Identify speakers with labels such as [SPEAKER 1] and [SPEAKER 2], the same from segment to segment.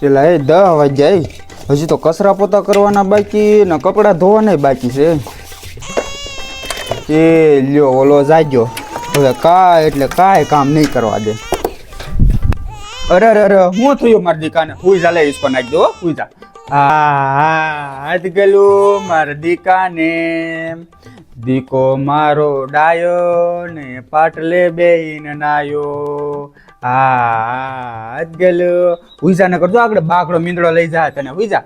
[SPEAKER 1] પેલા એ દહ વાગ્યા હજી તો કચરા પોતા કરવાના બાકી ને કપડાં ધોવાના બાકી છે. એ લ્યો ઓલો જાગ્યો. હવે કાંઈ એટલે કાંઈ કામ નહીં કરવા દે. અરે અરે અરે હું થયું મારી દીકાને? હુઈ જા લે ઈસકો નાખી દો હો, હુઈ જા. હા હા હાથ ગયેલું મારી દીકાને. દીકો મારો ડાયો ને પાટલે બેહીને નાયો. હા હા હુઈજા ને કરજો આગળ બાકડો મીંદડો લઈ જા તને. હુઈજા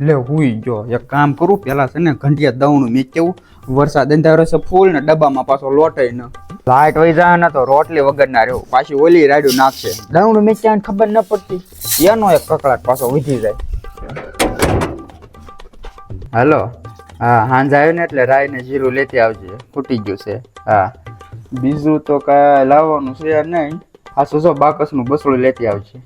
[SPEAKER 1] લે હુઈ જો એક કામ કરું પેલા છે ને ઘંટિયા દવણું મેં કેવું વરસાદ અંધારો છે ફૂલ ને ડબ્બામાં પાછો લોટાઈ ન લાઈટ વહી જાય ને તો રોટલી વગર ના રહ્યો. પાછી ઓલી રાડ્યું નાખશે. દવણું મેં ક્યાં ખબર ન પડતી. એનો એક કકડાટ પાછો વધી જાય. હાલો. હા હાંજ આવ્યો ને એટલે રાય ને જીરું લેતી આવજે. ફૂટી ગયું છે. હા. બીજું તો કાંઈ લાવવાનું છે નહીં. આ સુસો બાકસનું બસડું લેતી આવશે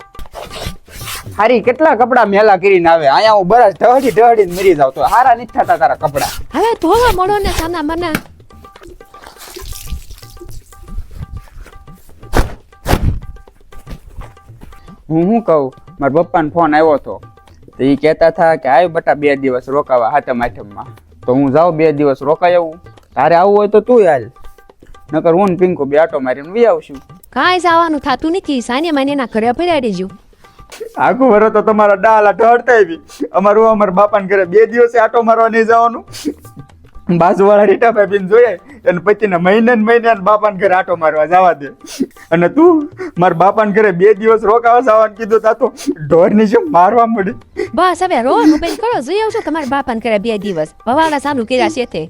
[SPEAKER 1] હારી કેટલા કપડા મેલા કરીને આવે? અહીંયા હું બરાજ ઢહડી ઢહડી મરી જાવ તો હારા નથી થતા તારા કપડા.
[SPEAKER 2] હવે ધોવા મળો ને સાના મને.
[SPEAKER 1] હું શું કહું? મારા પપ્પાને ફોન આવ્યો હતો. તો એ કહેતા હતા કે આવ્યો બટા બે દિવસ રોકાવા હાથમ આઠમમાં તો હું જાઉં બે દિવસ રોકાઈ આવું. તારે આવવું હોય તો તું હાલ. નકર હું પિંકો બે આટો મારીને વી આવશું.
[SPEAKER 2] કાંઈ જવાનું થતું નથી. સાને મને એના ઘરે ફેરાડી દેજો
[SPEAKER 1] આખું વરો તો તમારા ડાલા ઢળતા આવી. અમારું અમારા બાપાને ઘરે બે દિવસે આટો મારવા નહીં જવાનું. બાજુવાળા રીટા ભાઈ જોઈએ અને પતિને મહિને ને મહિને બાપાને ઘરે આટો મારવા જવા દે. અને તું મારા બાપાને ઘરે બે દિવસ રોકાવા જવાનું કીધું તા તો ઢોરની જેમ મારવા મળી.
[SPEAKER 2] બસ હવે રોવાનું બંધ કરો. જોઈ આવશો તમારા બાપાને ઘરે બે દિવસ. ભવાડા ચાલુ કર્યા છે તે.